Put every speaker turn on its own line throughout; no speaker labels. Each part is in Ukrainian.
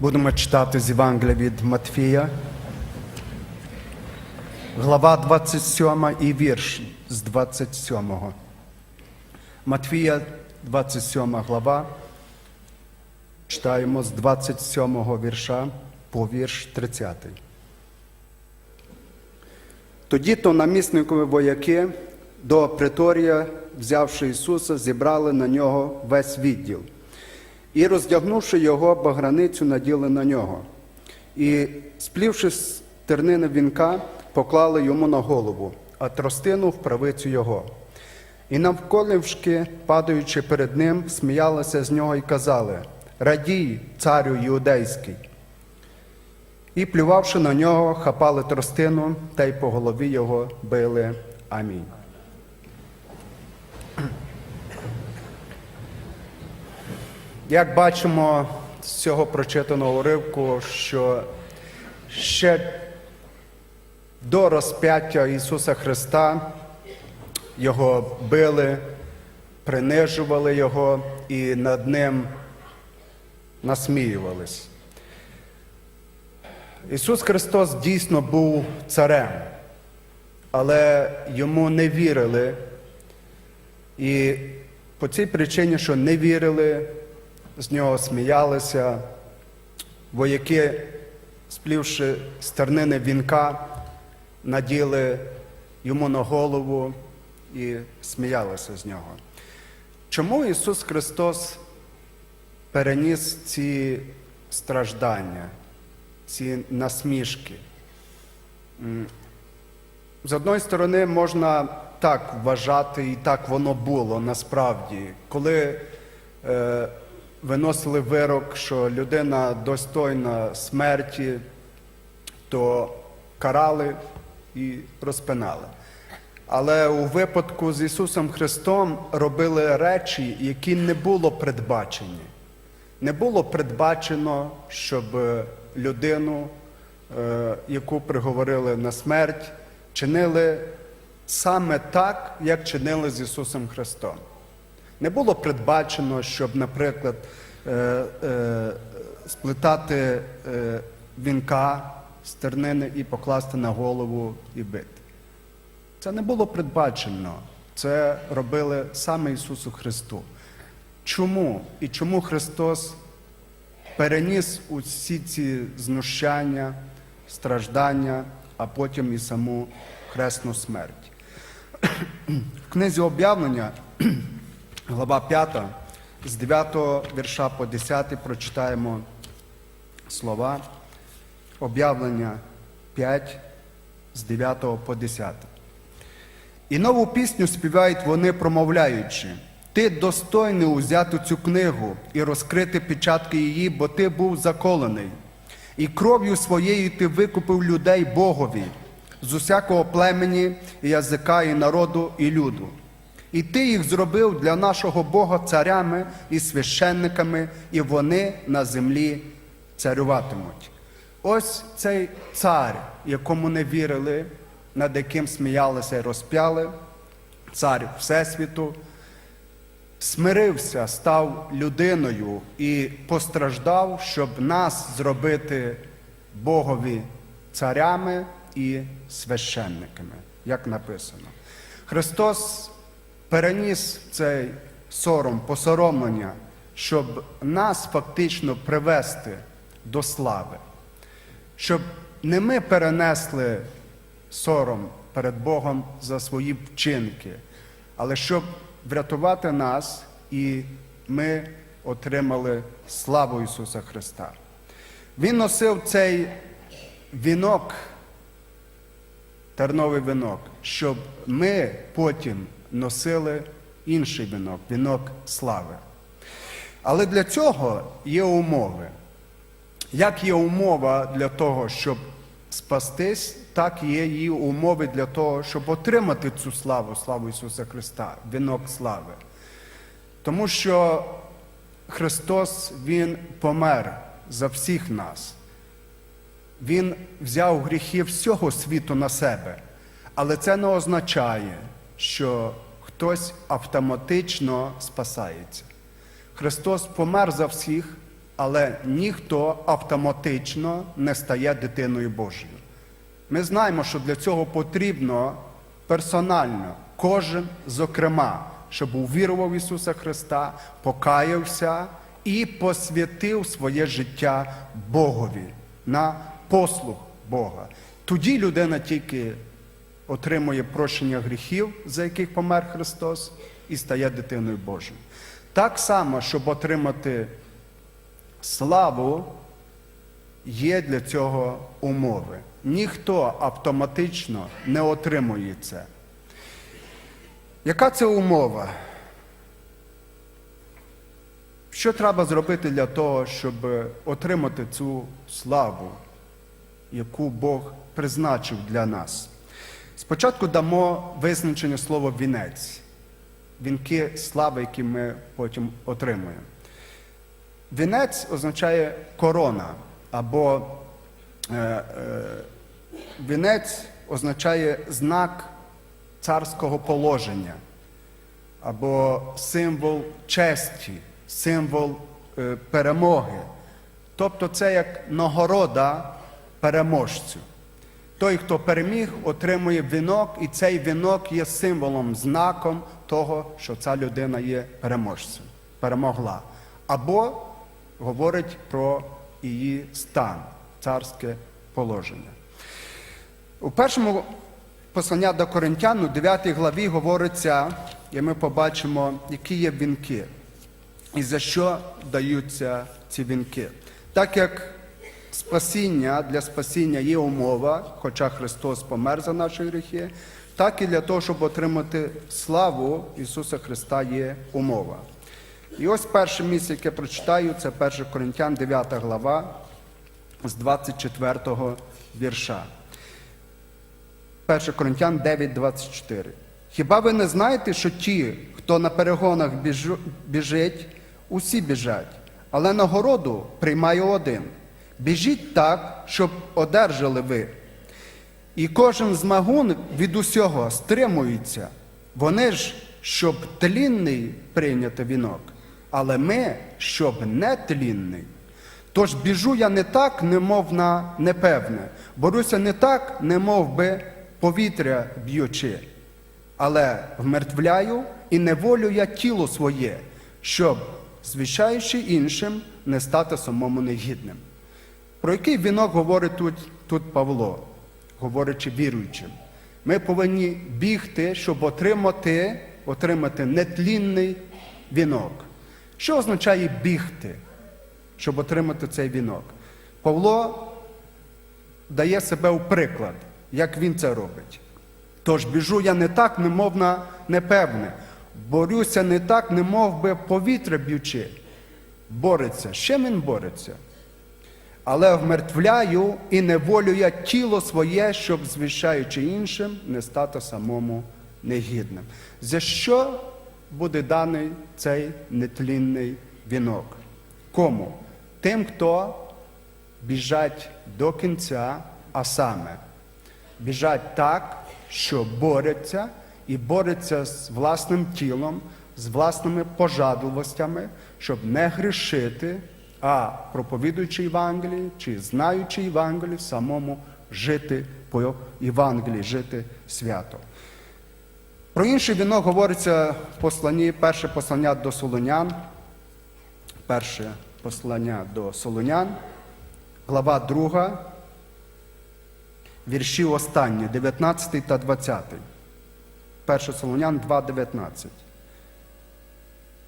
Будемо читати з Євангелія від Матфія, глава 27 і вірш з 27. Матфія, 27 глава. Читаємо з 27 вірша по вірш 30. Тоді то намісникові вояки до приторія, взявши Ісуса, зібрали на нього весь відділ. І, роздягнувши його, баграницю наділи на нього. І, сплівши з тернини вінка, поклали йому на голову, а тростину в правицю його. І навколішки, падаючи перед ним, сміялися з нього і казали: Радій, царю юдейський. І, плювавши на нього, хапали тростину та й по голові його били. Амінь. Як бачимо з цього прочитаного уривку, що ще до розп'яття Ісуса Христа його били, принижували Його і над ним насміювались. Ісус Христос дійсно був царем, але йому не вірили. І по цій причині, що не вірили, з нього сміялися, вояки, сплівши стернини вінка, наділи йому на голову і сміялися з нього. Чому Ісус Христос переніс ці страждання, ці насмішки? З одної сторони, можна так вважати, і так воно було насправді, коли е, виносили вирок, що людина достойна смерті, то карали і розпинали. Але у випадку з Ісусом Христом робили речі, які не було передбачені. Не було передбачено, щоб людину, е, яку приговорили на смерть, чинили саме так, як чинили з Ісусом Христом. Не було передбачено, щоб, наприклад, е, е, сплетати е, вінка з тернини і покласти на голову і бити. Це не було передбачено. Це робили саме Ісусу Христу. Чому? І чому Христос переніс усі ці знущання, страждання, а потім і саму хресну смерть? В книзі об'явлення, глава 5, з 9 вірша по 10 прочитаємо слова. Об'явлення 5 з 9 по 10. І нову пісню співають вони, промовляючи: Ти достойний узяти цю книгу і розкрити печатки її, бо ти був заколений. І кров'ю своєю ти викупив людей Богові з усякого племені, і язика, і народу, і люду. І ти їх зробив для нашого Бога царями і священниками, і вони на землі царюватимуть. Ось цей цар, якому не вірили, над яким сміялися і розп'яли, цар Всесвіту, смирився, став людиною і постраждав, щоб нас зробити Богові царями і священниками, як написано. Христос переніс цей сором, посоромлення, щоб нас фактично привести до слави, щоб не ми перенесли сором перед Богом за свої вчинки, але щоб врятувати нас і ми отримали славу Ісуса Христа. Він носив цей вінок, терновий вінок, щоб ми потім носили інший вінок, вінок слави. Але для цього є умови. Як є умова для того, щоб спастись, так є її умови для того, щоб отримати цю славу, славу Ісуса Христа, вінок слави. Тому що Христос Він помер за всіх нас. Він взяв гріхи всього світу на себе. Але це не означає, що хтось автоматично спасається. Христос помер за всіх, але ніхто автоматично не стає дитиною Божою. Ми знаємо, що для цього потрібно персонально, кожен зокрема, щоб увірував Ісуса Христа, покаявся і посвятив своє життя Богові на послуг Бога. Тоді людина тільки отримує прощення гріхів, за яких помер Христос, і стає дитиною Божою. Так само, щоб отримати славу, є для цього умови. Ніхто автоматично не отримує це. Яка це умова? Що треба зробити для того, щоб отримати цю славу, яку Бог призначив для нас? Спочатку дамо визначення слова вінець, вінки слави, які ми потім отримуємо. Вінець означає корона, або е, е, вінець означає знак царського положення, або символ честі, символ е, перемоги. Тобто це як нагорода переможцю. Той, хто переміг, отримує вінок, і цей вінок є символом, знаком того, що ця людина є переможцем, перемогла. Або говорить про її стан, царське положення. У першому послання до Коринтян, у 9 главі говориться, і ми побачимо, які є вінки, і за що даються ці вінки. Так як спасіння для спасіння є умова, хоча Христос помер за наші гріхи, так і для того, щоб отримати славу Ісуса Христа є умова. І ось перше місце, яке прочитаю, це 1 Коринтян, 9 глава, з 24 вірша. 1 Коринтян 9, 24. Хіба ви не знаєте, що ті, хто на перегонах біжить, усі біжать, але нагороду приймає один. Біжіть так, щоб одержали ви. І кожен змагун від усього стримується. Вони ж, щоб тлінний прийняти вінок, але ми, щоб не тлінний. Тож біжу я не так, немов на непевне, борюся не так, немов би повітря б'ючи, але вмертвляю і неволю я тіло своє, щоб, звіщаючи іншим, не стати самому негідним. Про який вінок говорить тут, тут Павло, говорячи віруючим? Ми повинні бігти, щоб отримати, отримати нетлінний вінок. Що означає бігти, щоб отримати цей вінок? Павло дає себе у приклад, як він це робить. Тож біжу я не так, немов на непевне, борюся не так, немов би повітря б'ючи. Бореться. З чим він бореться? Але вмертвляю і неволю я тіло своє, щоб, звіщаючи іншим, не стати самому негідним. За що буде даний цей нетлінний вінок? Кому? Тим, хто біжать до кінця, а саме біжать так, що борються і борються з власним тілом, з власними пожадливостями, щоб не грішити, а проповідуючи Євангелії чи знаючи Євангелії, самому жити по Євангелії, жити свято. Про інший вінок говориться в посланні, перше послання до Солонян, перше послання до Солонян, глава 2, вірші останні, 19 та 20. 1 Солонян 2,19.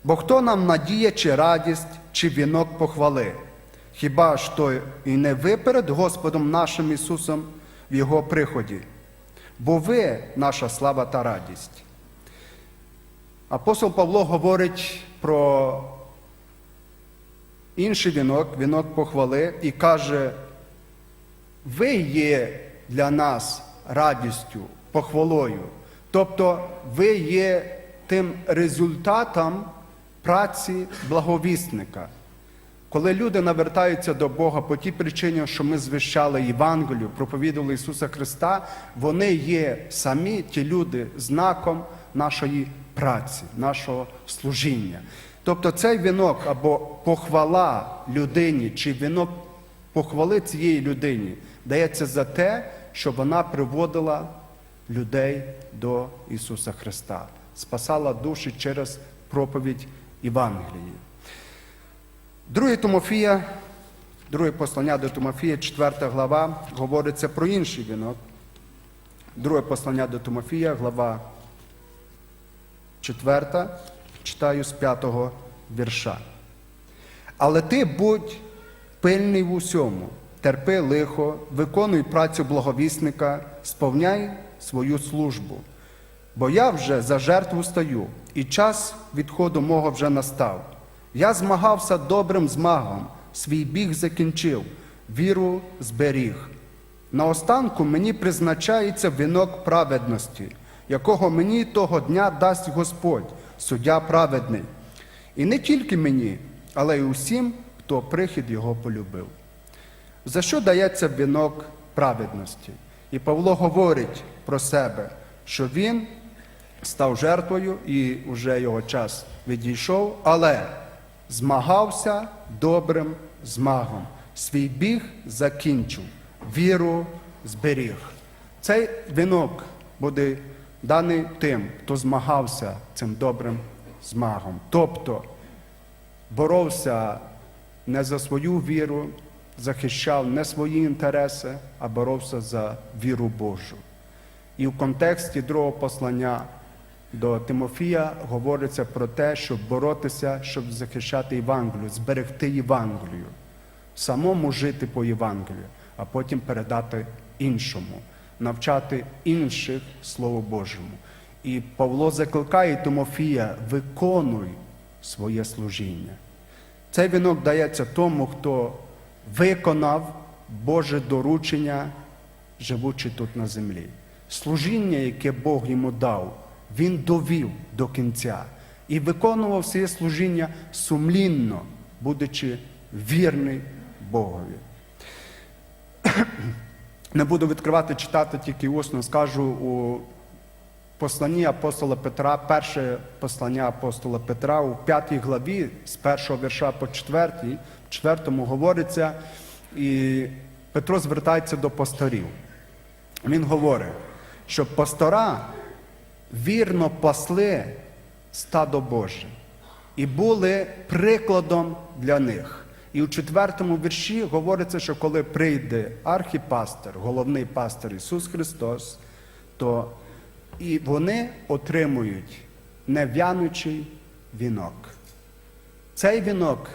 Бо хто нам надія чи радість, чи вінок похвали? Хіба ж то і не ви перед Господом нашим Ісусом в Його приході? Бо ви наша слава та радість. Апостол Павло говорить про інший вінок, вінок похвали, і каже, ви є для нас радістю, похвалою. Тобто ви є тим результатом праці благовісника. Коли люди навертаються до Бога по тій причині, що ми звіщали Євангелію, проповідували Ісуса Христа, вони є самі ті люди знаком нашої праці, нашого служіння. Тобто цей вінок або похвала людині, чи вінок похвали цієї людині дається за те, що вона приводила людей до Ісуса Христа, спасала душі через проповідь Євангелії. Друге Тимофія, друге послання до Тимофія, 4 глава, говориться про інший вінок. Друге послання до Тимофія, глава 4, читаю з 5 вірша. Але ти будь пильний в усьому, терпи лихо, виконуй працю благовісника, сповняй свою службу. Бо я вже за жертву стою, і час відходу мого вже настав. Я змагався добрим змагом, свій біг закінчив, віру зберіг. Наостанку мені призначається вінок праведності, якого мені того дня дасть Господь, суддя праведний. І не тільки мені, але й усім, хто прихід його полюбив. За що дається вінок праведності? І Павло говорить про себе, що він став жертвою і вже його час відійшов, але змагався добрим змагом. Свій біг закінчив, віру зберіг. Цей вінок буде даний тим, хто змагався цим добрим змагом. Тобто боровся не за свою віру, захищав не свої інтереси, а боровся за віру Божу. І в контексті другого послання до Тимофія говориться про те, щоб боротися, щоб захищати Євангелію, зберегти Євангелію, самому жити по Євангелію, а потім передати іншому, навчати інших Слову Божому. І Павло закликає Тимофія, виконуй своє служіння. Цей вінок дається тому, хто виконав Боже доручення, живучи тут на землі. Служіння, яке Бог йому дав, він довів до кінця і виконував своє служіння сумлінно, будучи вірний Богові. Не буду відкривати, читати тільки усно, скажу у посланні апостола Петра, перше послання апостола Петра у п'ятій главі, з першого вірша по четвертій, четвертому говориться, і Петро звертається до пасторів. Він говорить, що пастора вірно пасли стадо Боже і були прикладом для них. І у четвертому вірші говориться, що коли прийде архіпастир, головний пастир Ісус Христос, то і вони отримують нев'янучий вінок. Цей вінок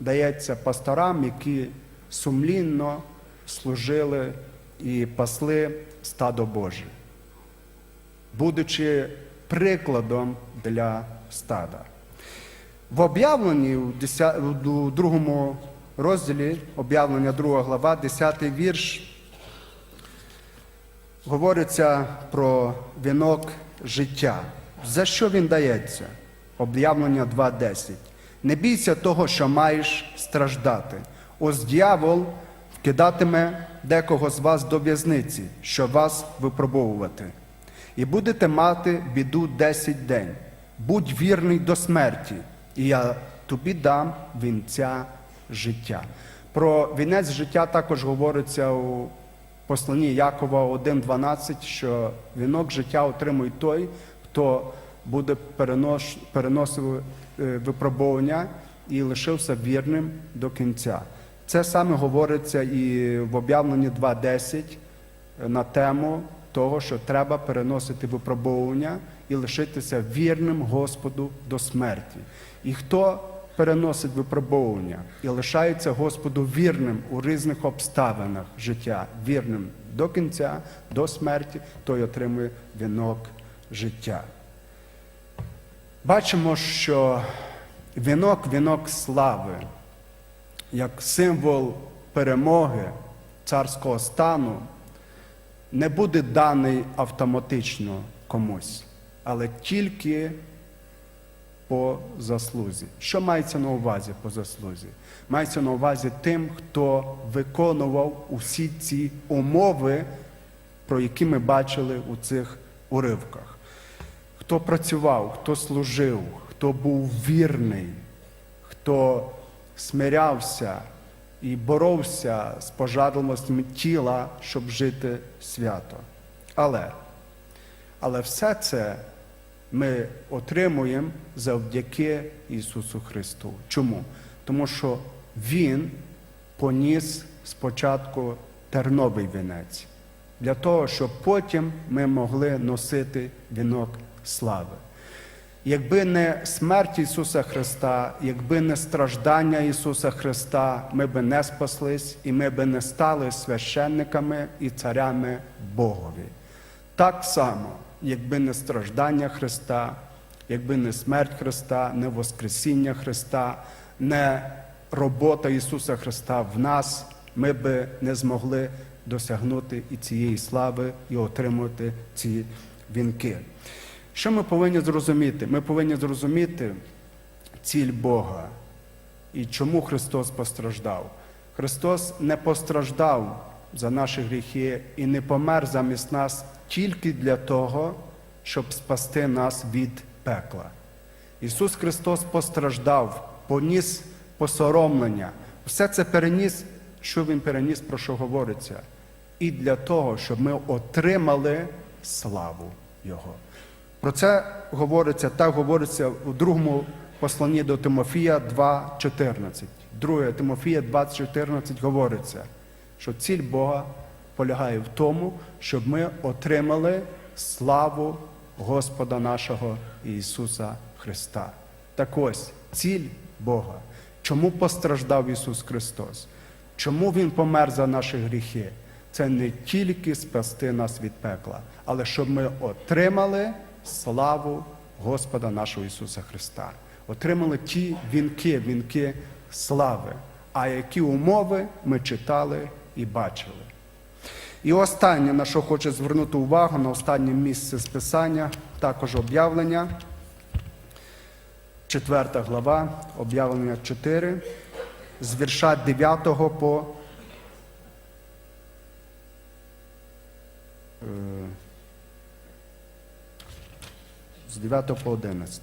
дається пасторам, які сумлінно служили і пасли стадо Боже, будучи прикладом для стада. В об'явленні у другому розділі, об'явлення 2 глава, 10 вірш, говориться про вінок життя. За що він дається? Об'явлення 2.10. Не бійся того, що маєш страждати. Ось дьявол вкидатиме декого з вас до в'язниці, щоб вас випробовувати. І будете мати біду 10 день. Будь вірний до смерті, і я тобі дам вінця життя. Про вінець життя також говориться у посланні Якова 1.12, що вінок життя отримує той, хто буде перенос, переносив е, випробування і лишився вірним до кінця. Це саме говориться і в об'явленні 2.10 на тему того, що треба переносити випробовування і лишитися вірним Господу до смерті. І хто переносить випробовування і лишається Господу вірним у різних обставинах життя, вірним до кінця, до смерті, той отримує вінок життя. Бачимо, що вінок вінок слави, як символ перемоги царського стану, не буде даний автоматично комусь, але тільки по заслузі. Що мається на увазі по заслузі? Мається на увазі тим, хто виконував усі ці умови, про які ми бачили у цих уривках. Хто працював, хто служив, хто був вірний хто смирявся і боровся з пожадливостями тіла, щоб жити свято. Але, але все це ми отримуємо завдяки Ісусу Христу. Чому? Тому що Він поніс спочатку терновий вінець, для того, щоб потім ми могли носити вінок слави. Якби не смерть Ісуса Христа, якби не страждання Ісуса Христа, ми би не спаслись і ми би не стали священниками і царями Богові. Так само, якби не страждання Христа, якби не смерть Христа, не Воскресіння Христа, не робота Ісуса Христа в нас, ми би не змогли досягнути і цієї слави і отримати ці вінки. Що ми повинні зрозуміти? Ми повинні зрозуміти ціль Бога і чому Христос постраждав. Христос не постраждав за наші гріхи і не помер замість нас тільки для того, щоб спасти нас від пекла. Ісус Христос постраждав, поніс посоромлення. Все це переніс, що Він переніс, про що говориться. І для того, щоб ми отримали славу Його. Про це говориться, так говориться у другому посланні до Тимофія 2.14. Друге Тимофія 2.14 говориться, що ціль Бога полягає в тому, щоб ми отримали славу Господа нашого Ісуса Христа. Так ось ціль Бога. Чому постраждав Ісус Христос? Чому Він помер за наші гріхи? Це не тільки спасти нас від пекла, але щоб ми отримали славу Господа нашого Ісуса Христа. Отримали ті вінки, вінки слави. А які умови ми читали і бачили. І останнє, на що хочу звернути увагу, на останнє місце з Писання, також об'явлення. Четверта глава, об'явлення 4, з вірша 9 по е, з 9 по 11.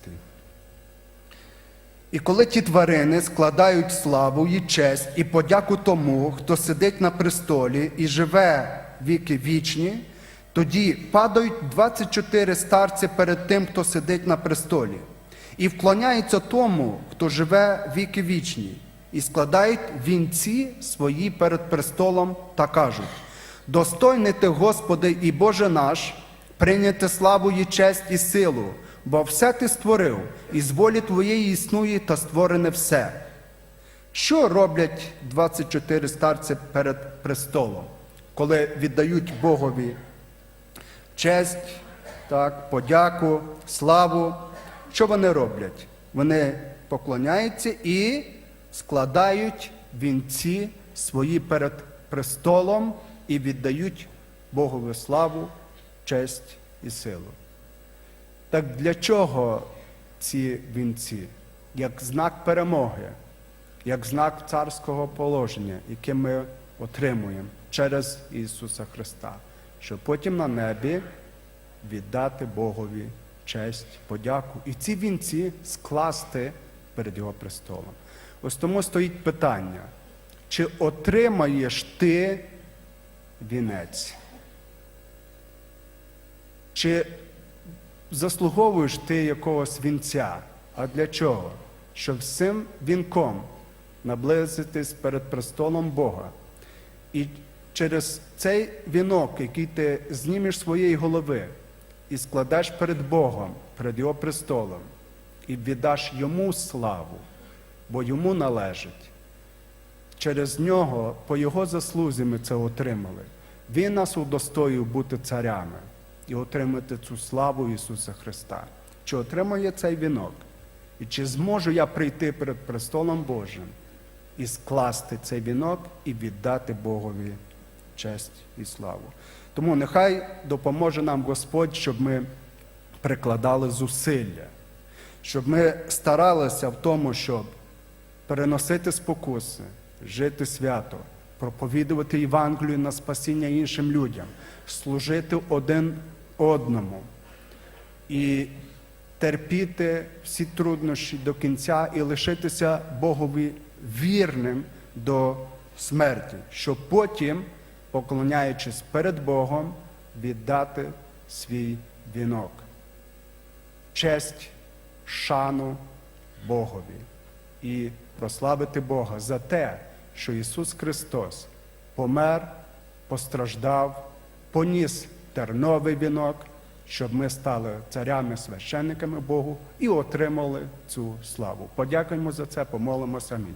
І коли ті тварини складають славу і честь і подяку тому, хто сидить на престолі і живе віки вічні, тоді падають 24 старці перед тим, хто сидить на престолі, і вклоняються тому, хто живе віки вічні, і складають вінці свої перед престолом та кажуть: Достойний ти, Господи і Боже наш, прийняти славу і честь і силу, бо все ти створив, і з волі твоєї існує та створене все. Що роблять 24 старці перед престолом, коли віддають Богові честь, так, подяку, славу? Що вони роблять? Вони поклоняються і складають вінці свої перед престолом і віддають Богові славу, честь і силу. Так для чого ці вінці? Як знак перемоги, як знак царського положення, яке ми отримуємо через Ісуса Христа, щоб потім на небі віддати Богові честь, подяку і ці вінці скласти перед Його престолом. Ось тому стоїть питання, чи отримаєш ти вінець? Чи заслуговуєш ти якогось вінця? А для чого? Щоб з цим вінком наблизитись перед престолом Бога. І через цей вінок, який ти знімеш з своєї голови і складеш перед Богом, перед Його престолом, і віддаш йому славу, бо йому належить. Через нього, по Його заслузі ми це отримали. Він нас удостоїв бути царями і отримати цю славу Ісуса Христа. Чи отримає цей вінок? І чи зможу я прийти перед престолом Божим і скласти цей вінок і віддати Богові честь і славу? Тому нехай допоможе нам Господь, щоб ми прикладали зусилля, щоб ми старалися в тому, щоб переносити спокуси, жити свято, проповідувати Євангелію на спасіння іншим людям, служити один одному і терпіти всі труднощі до кінця і лишитися Богові вірним до смерті, щоб потім, поклоняючись перед Богом, віддати свій вінок. Честь, шану Богові і прославити Бога за те, що Ісус Христос помер, постраждав, поніс терновий вінок, щоб ми стали царями, священниками Богу і отримали цю славу. Подякуємо за це, помолимося. Амінь.